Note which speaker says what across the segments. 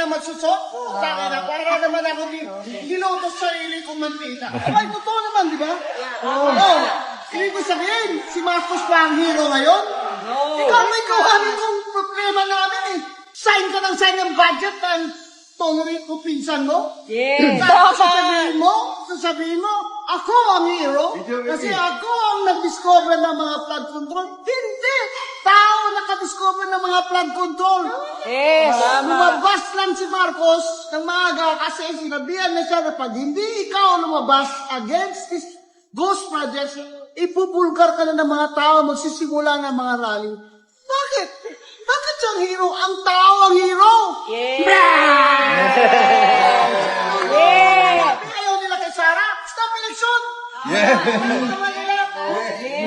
Speaker 1: naman susot. Sa akin na, para naman ako di, ginutos sa sarili kong mantika. Ay, totoo naman, di ba? Oo. Oh. Ibig ko sabihin, si Marcos pa ang hero ngayon? Ikaw may kuhanin kong problema namin eh. Sign ka ng sign ng budget ng tungri ko pinsan mo?
Speaker 2: Yes.
Speaker 1: Tapos sasabihin mo, sasabihin mo, ako ang hero kasi ako ang nag-discover ng mga flood control. Hindi! Tao nakadiscover ng mga flood control.
Speaker 2: Yes.
Speaker 1: Lumabas lang si Marcos ng maaga kasi sinabihan na siya na pag hindi ikaw lumabas against this ghost projects, ipupulkar ka na ng mga tao, magsisimula ng mga rally. Bakit? Bakit siyang hero? Ang tao ang hero!
Speaker 2: Yes. Yes.
Speaker 1: Ayaw nila kay Sarah. Stop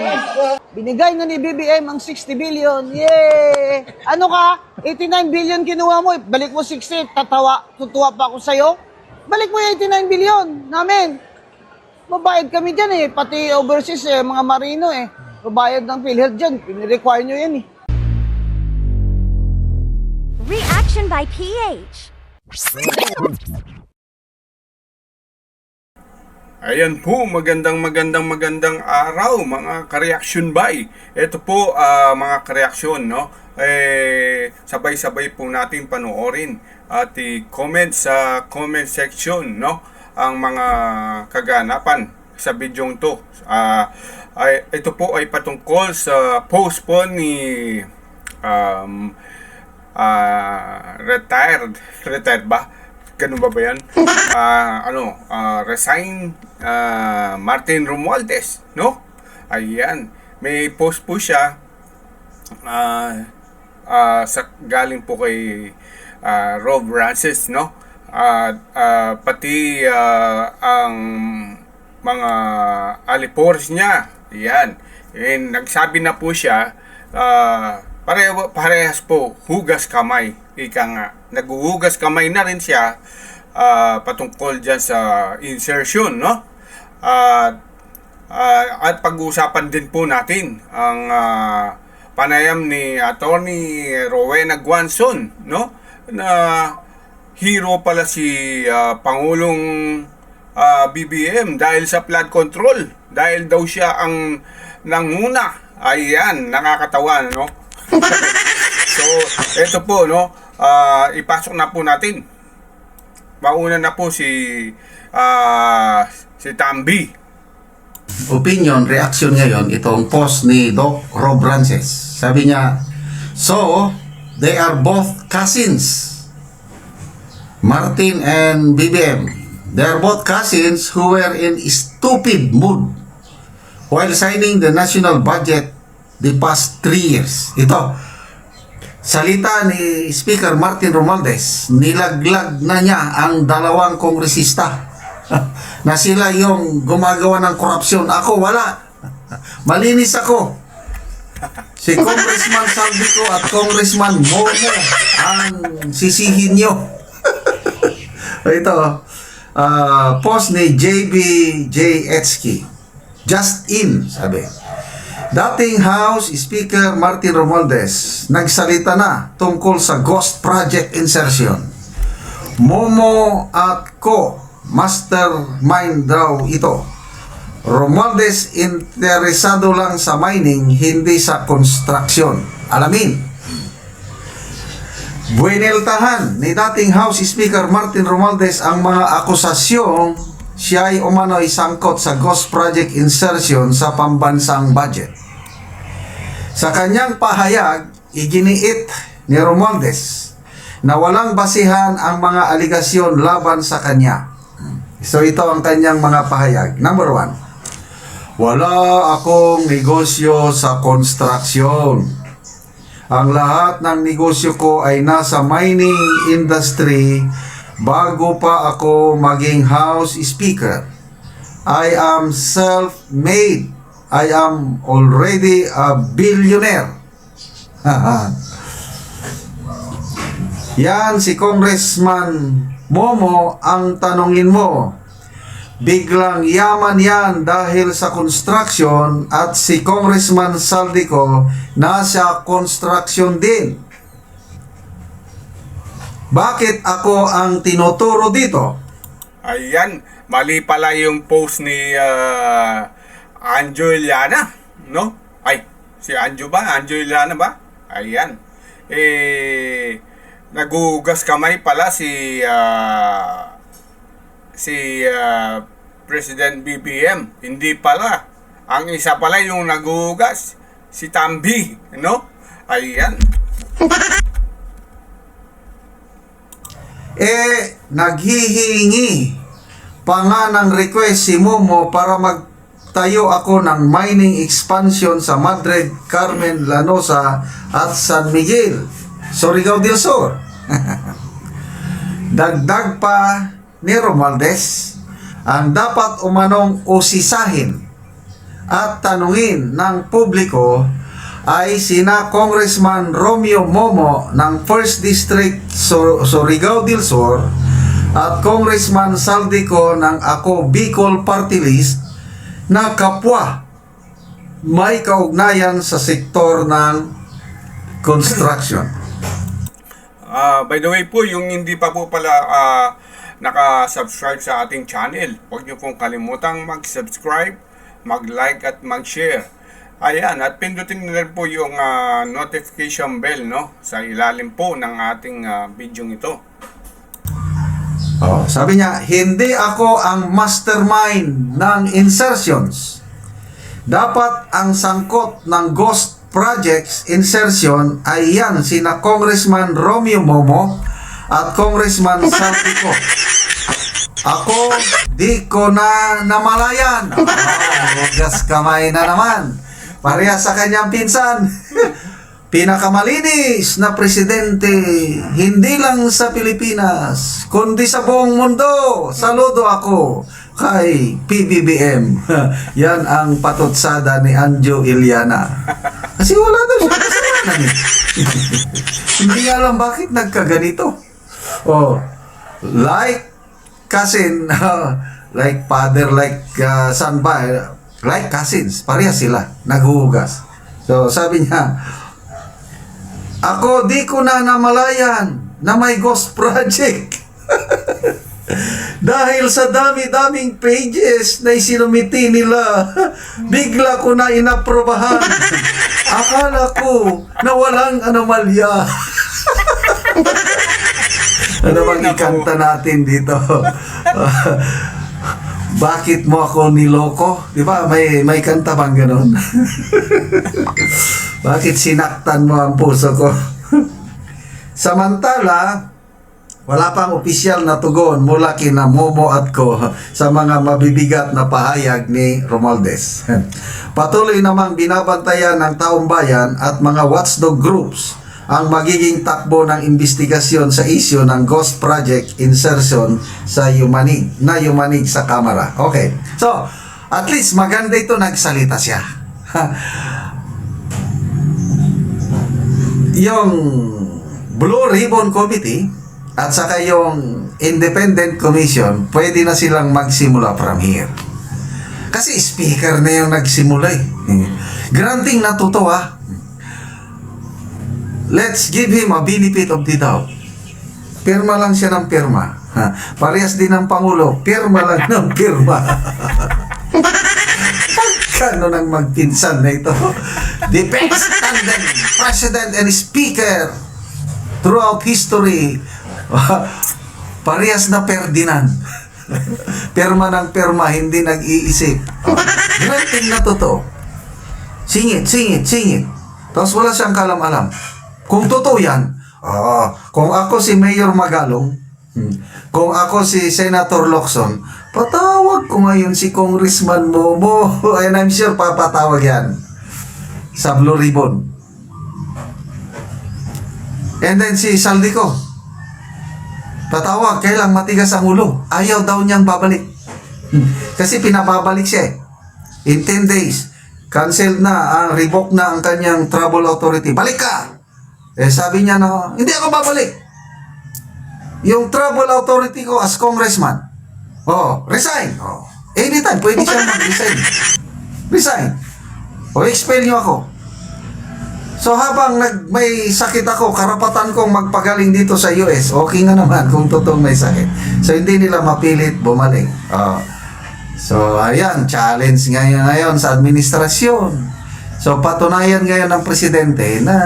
Speaker 1: election!
Speaker 3: Binigay na ni BBM ang 60 billion. Yay! Ano ka? 89 billion kinuha mo. Balik mo 60. Tatawa. Tutuwa pa ako sa'yo. Balik mo yung 89 billion namin. Mabayad kami dyan eh. Pati overseas eh, mga marino eh. Mabayad ng PhilHealth dyan. Pinirequire nyo yan eh.
Speaker 4: Reaction by PH.
Speaker 5: Ayan po, magandang magandang magandang araw mga kareaksyon bay. Ito po ah, mga kareaksyon, no? Eh, sabay-sabay po natin panoorin at i-comment sa comment section, no? Ang mga kaganapan sa bidyong to. Ah, ay, ito po ay patungkol sa post po ni um, ah, retired, retired ba? Ganun ba ba yan? Ah, ano, ah, resign ah, Martin Romualdez, no? Ayan. May post po siya ah, ah, sa, galing po kay ah, Rob Francis, no? At ah, pati ah, ang mga alipores niya. Ayan. And nagsabi na po siya, ah, pareho, parehas po, hugas kamay. Ika nga, naghuhugas kamay na rin siya ah, patungkol dyan sa insertion, no? At ah, at pag-uusapan din po natin ang ah, panayam ni Attorney Rowena Guanzon, no? Na hero pala si ah, Pangulong ah, BBM dahil sa flood control. Dahil daw siya ang nanguna. Ayan, nakakatawa, no? so, ito po, no? ah, ipasok na po natin. Mauna na po si ah, si Tambi.
Speaker 6: opinion, reaction ngayon, itong post ni Doc Rob Rances. Sabi niya, So, they are both cousins. Martin and BBM. They are both cousins who were in stupid mood while signing the national budget the past three years. Ito, salita ni Speaker Martin Romualdez, nilaglag na niya ang dalawang kongresista na sila yung gumagawa ng korupsyon. Ako, wala. Malinis ako. Si Congressman Saldico at Congressman Momo ang sisihin nyo. Ito, ah, post ni JB J. Etsky. Just in, sabi. Dating House Speaker Martin Romualdez nagsalita na tungkol sa Ghost Project insertion. Momo at ko, mastermind daw ito. Romualdez interesado lang sa mining, hindi sa construction. Alamin. Bueneltahan ni dating House Speaker Martin Romualdez ang mga akusasyong siya ay umano'y sangkot sa Ghost Project insertion sa pambansang budget. Sa kanyang pahayag, iginiit ni Romualdez na walang basihan ang mga aligasyon laban sa kanya. So ito ang kanyang mga pahayag. Number one, wala akong negosyo sa construction. Ang lahat ng negosyo ko ay nasa mining industry bago pa ako maging house speaker. I am self-made. I am already a billionaire. Yan si Congressman Momo ang tanongin mo. Biglang yaman yan dahil sa construction at si Congressman Saldico nasa construction din. Bakit ako ang tinuturo dito?
Speaker 5: Ayan, mali pala yung post ni uh, Anjo Iliana, no? Ay, si Anjo ba? Anjo Iliana ba? Ayan. Eh, nagugas kamay pala si ah, si ah, President BBM. Hindi pala. Ang isa pala yung nagugas, si Tambi, no? Ayan.
Speaker 6: Eh, naghihingi pa nga ng request si Momo para magtayo ako ng mining expansion sa Madrid, Carmen, Lanosa at San Miguel, Surigao del Sur. Dagdag pa ni Romualdez ang dapat umanong usisahin at tanungin ng publiko ay sina Congressman Romeo Momo ng 1st District Sur- Surigao del Sur at Congressman Saldico ng Ako Bicol Party List na kapwa may kaugnayan sa sektor ng construction.
Speaker 5: Ah, by the way po, yung hindi pa po pala ah, naka-subscribe sa ating channel, huwag niyo pong kalimutang mag-subscribe, mag-like at mag-share. Ayan, at pindutin na rin po yung ah, notification bell no sa ilalim po ng ating ah, video ito.
Speaker 6: Oh, sabi niya, hindi ako ang mastermind ng insertions. Dapat ang sangkot ng ghost projects insertion ay yan sina Congressman Romeo Momo at Congressman Saltico. Ako, di ko na namalayan. Oh, hugas kamay na naman. Pareha sa kanyang pinsan. Pinakamalinis na presidente, hindi lang sa Pilipinas, kundi sa buong mundo. Saludo ako kay PBBM. Yan ang patutsada ni Anjo Iliana. Kasi wala daw siya kasalanan eh. hindi alam bakit nagkaganito. Oh, like cousin, like father, like uh, son ba, like cousins, pareha sila, naghuhugas. So sabi niya, ako di ko na namalayan na may ghost project. Dahil sa dami-daming pages na isinumiti nila, bigla ko na inaprobahan. Akala ko na walang anomalya. ano bang ikanta natin dito? Bakit mo ako niloko? Di ba? May, may kanta bang ganun? Bakit sinaktan mo ang puso ko? Samantala, wala pang opisyal na tugon mula kina Momo at ko sa mga mabibigat na pahayag ni Romualdez. Patuloy namang binabantayan ng taong bayan at mga watchdog groups ang magiging takbo ng investigasyon sa isyu ng Ghost Project insertion sa Yumanig, na Yumanig sa Kamara. Okay. So, at least maganda ito nagsalita siya. yung Blue Ribbon Committee at saka yung Independent Commission, pwede na silang magsimula from here. Kasi speaker na yung nagsimula eh. Granting natutuwa. Let's give him a benefit of the doubt. Pirma lang siya ng pirma. Ha, Parehas din ng Pangulo, pirma lang ng pirma. Kano nang magpinsan na ito? Best tandem, President and Speaker throughout history. Parehas na Ferdinand. Perma ng perma, hindi nag-iisip. Granting na totoo. Singit, singit, singit. Tapos wala siyang kalam-alam. Kung totoo yan, ah, kung ako si Mayor Magalong, hmm, kung ako si Senator Locson, patawag ko ngayon si Congressman Momo. And I'm sure papatawag yan sa Blue Ribbon. And then si Saldico, tatawag, kailang matigas ang ulo. Ayaw daw niyang babalik. Hmm. Kasi pinababalik siya eh. In 10 days, canceled na, ang revoke na ang kanyang travel authority. Balik ka! Eh sabi niya na, hindi ako babalik. Yung travel authority ko as congressman, oh, resign. Oh, anytime, pwede siyang mag-resign. Resign. O expel niyo ako. So habang nag, may sakit ako, karapatan kong magpagaling dito sa US. Okay nga naman kung totoong may sakit. So hindi nila mapilit bumalik. Oh. So ayan, challenge ngayon ngayon sa administrasyon. So patunayan ngayon ng presidente na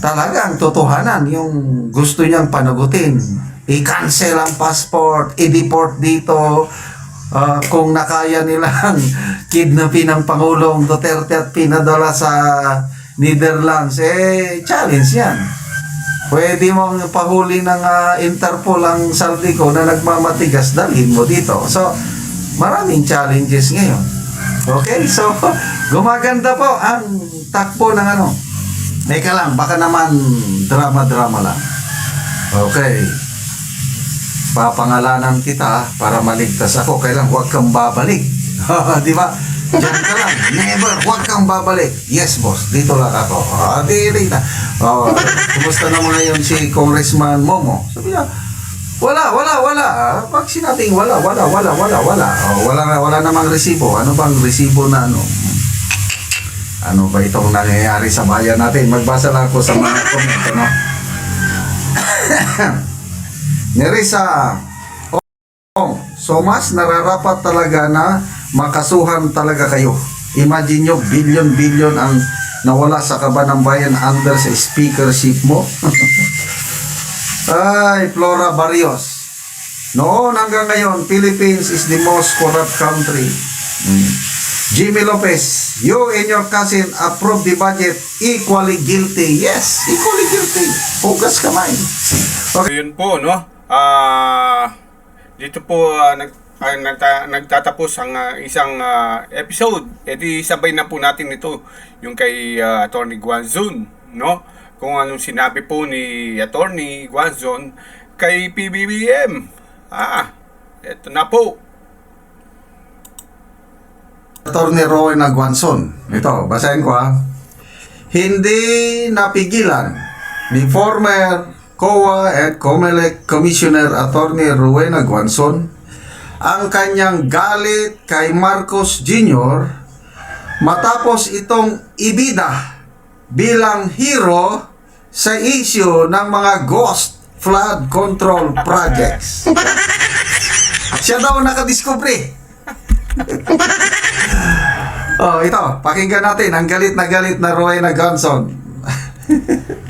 Speaker 6: talagang totohanan yung gusto niyang panagutin. I-cancel ang passport, i-deport dito, Ah, kung nakaya nilang kidnapin ang Pangulong Duterte at pinadala sa Netherlands, eh, challenge yan. Pwede mong pahuli ng ah, Interpol ang Saldico na nagmamatigas, dalhin mo dito. So, maraming challenges ngayon. Okay, so, gumaganda po ang takbo ng ano. Teka lang, baka naman drama-drama lang. Okay papangalanan kita para maligtas ako. Kailan huwag kang babalik. Di ba? Diyan ka lang. Never. Huwag kang babalik. Yes, boss. Dito lang ako. Ah, di, di na. Oh, kumusta naman ngayon si Congressman Momo? Sabi niya, wala, wala, wala. Ah, Pag sinabing wala, wala, wala, wala, wala. Oh, wala, na- wala namang resibo. Ano bang resibo na ano? Ano ba itong nangyayari sa bayan natin? Magbasa lang ako sa mga comment, ano? Nerissa, oh, so mas nararapat talaga na makasuhan talaga kayo. Imagine nyo, billion-billion ang nawala sa kaban ng bayan under sa speakership mo. Ay, Flora Barrios. Noon hanggang ngayon, Philippines is the most corrupt country. Mm. Jimmy Lopez, you and your cousin approve the budget equally guilty. Yes, equally guilty. Hugas kamay.
Speaker 5: So yun po, no? Ah, dito po ah, nag, ah, nagta- nagtatapos ang ah, isang ah, episode. E di sabay na po natin ito yung kay ah, Attorney Guanzon, no? Kung anong sinabi po ni Attorney Guanzon kay PBBM. Ah, eto na po.
Speaker 6: Attorney Roy Naguanson. Ito, basahin ko ha. Hindi napigilan ni former COA at COMELEC Commissioner Attorney Rowena Guanzon ang kanyang galit kay Marcos Jr. matapos itong ibida bilang hero sa issue ng mga ghost flood control projects. Siya daw nakadiskubre. Oh, ito, pakinggan natin ang galit na galit na Gonson.
Speaker 1: Mga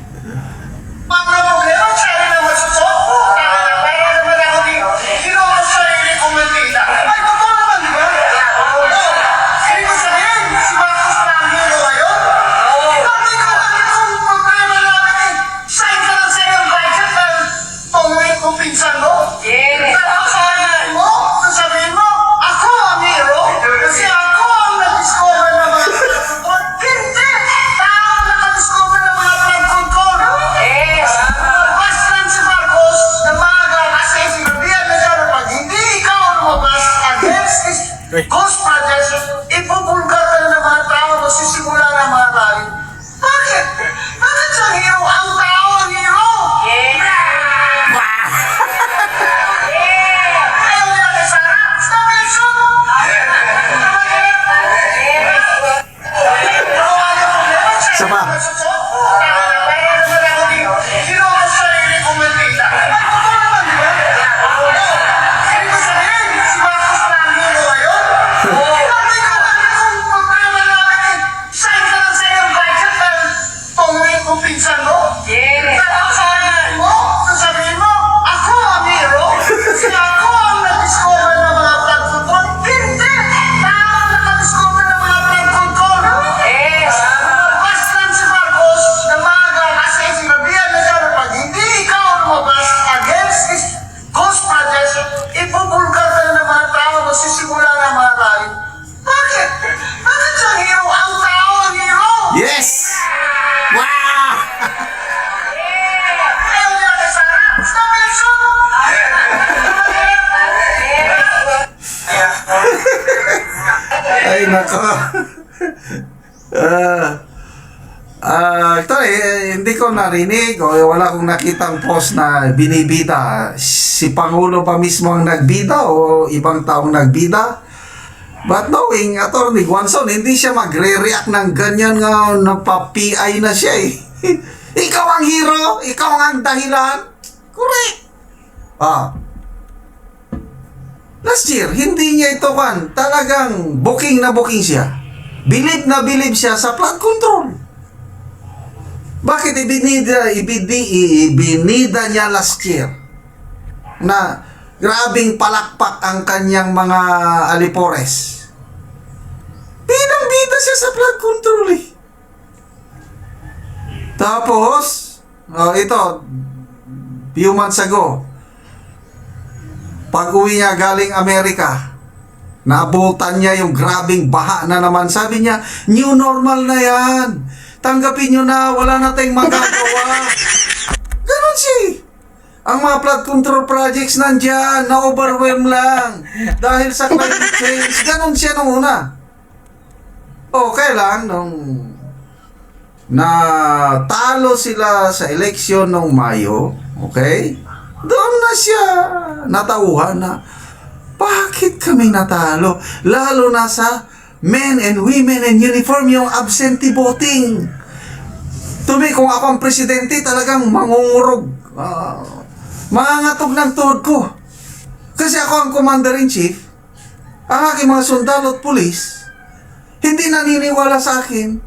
Speaker 1: ko
Speaker 6: narinig o wala akong nakitang post na binibida. Si Pangulo pa mismo ang nagbida o ibang taong nagbida. But knowing Attorney Guanzon, hindi siya magre-react ng ganyan nga nagpa-PI na siya eh. ikaw ang hero, ikaw ang dahilan. Correct. Ah. Last year, hindi niya ito kan. Talagang booking na booking siya. Bilib na bilib siya sa flood control. Bakit ibinida, ibidi, ibinida niya last year? Na grabing palakpak ang kanyang mga alipores. Bidang-bida siya sa flood control eh. Tapos, oh, ito, few months ago, pag uwi niya galing Amerika, naabutan niya yung grabing baha na naman. Sabi niya, new normal na yan. Tanggapin nyo na, wala na tayong magagawa. Ganon siya eh. Ang mga flood control projects nandyan, na-overwhelm lang. Dahil sa climate change, ganon siya nung una. Okay lang, nung na talo sila sa eleksyon ng Mayo, okay? Doon na siya natauhan na, bakit kami natalo? Lalo na sa men and women in uniform, yung absentee voting. Tumi, kung ako ang presidente, talagang mangungurog. Ah, mangangatog ng tuhod ko. Kasi ako ang commander-in-chief, ang aking mga sundalo at pulis, hindi naniniwala sa akin.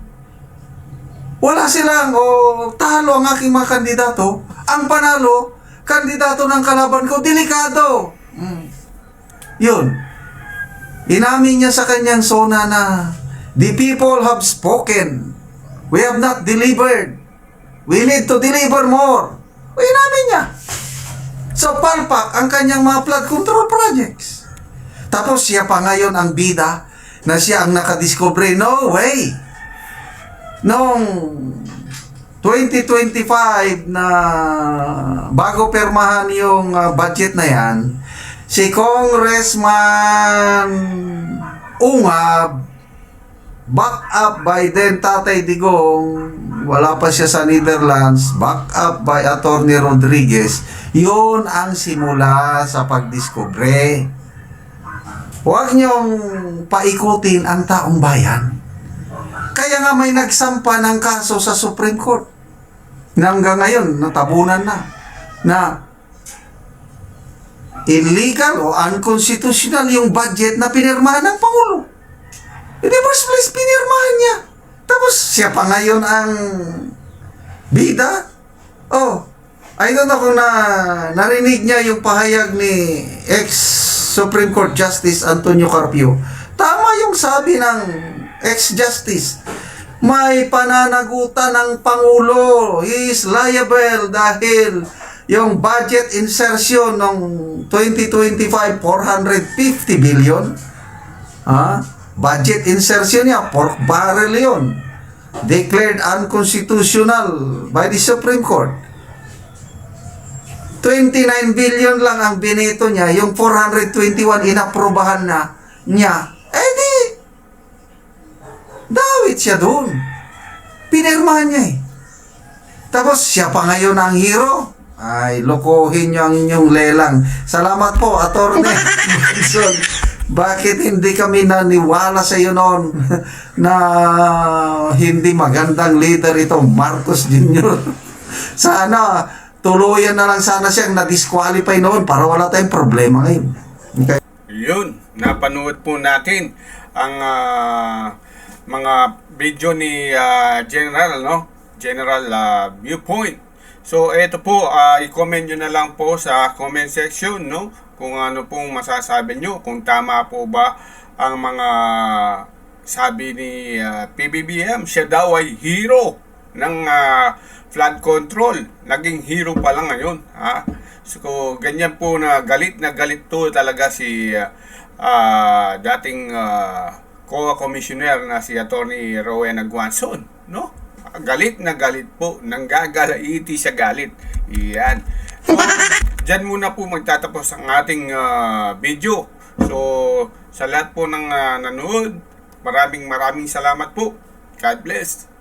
Speaker 6: Wala silang, o talo ang aking mga kandidato. Ang panalo, kandidato ng kalaban ko, delikado. Mm. Yun. Inamin niya sa kanyang sona na, the people have spoken. We have not delivered. We need to deliver more. Inamin niya. So, palpak ang kanyang mga flood control projects. Tapos siya pa ngayon ang bida na siya ang nakadiscover. No way! Noong 2025 na bago permahan yung uh, budget na yan, si Congressman Ungab, back up by then Tatay Digong, wala pa siya sa Netherlands, back up by Attorney Rodriguez, yun ang simula sa pagdiskubre. Huwag niyong paikutin ang taong bayan. Kaya nga may nagsampa ng kaso sa Supreme Court. Hanggang ngayon, natabunan na. Na illegal o unconstitutional yung budget na pinirmahan ng Pangulo. In the first place, pinirmahan niya. Tapos siya pa ngayon ang bida. Oh, I don't know kung na, narinig niya yung pahayag ni ex-Supreme Court Justice Antonio Carpio. Tama yung sabi ng ex-justice. May pananagutan ng Pangulo. He is liable dahil yung budget insertion ng 2025, 450 billion. Ha? Budget insertion niya, pork barrel yun. Declared unconstitutional by the Supreme Court. 29 billion lang ang binito niya, yung 421 inaprobahan na niya. Eh di, dawit siya doon. Pinirmahan niya eh. Tapos siya pa ngayon ang hero. Ay, lokohin niyo ang inyong lelang. Salamat po, Atty. Benson. Bakit hindi kami naniwala sa iyo noon na hindi magandang leader itong Marcos Jr. Sana tuluyan na lang sana siyang na-disqualify noon para wala tayong problema ngayon. Okay.
Speaker 5: Yun, napanood po natin ang ah, mga video ni ah, General, no? General ah, Viewpoint. So, ito po, ah, i-comment nyo na lang po sa comment section, no? Kung ano pong masasabi nyo, kung tama po ba ang mga sabi ni ah, PBBM, siya daw ay hero ng ah, flood control. Naging hero pa lang ngayon. Ha? So, ganyan po na galit na galit to talaga si ah, dating ah, COA Commissioner na si Attorney Rowena Guanzon. No? Galit na galit po. Nanggagalaiti sa galit. Iyan. So, dyan muna po magtatapos ang ating ah, video. So, sa lahat po ng ah, nanood, maraming maraming salamat po. God bless.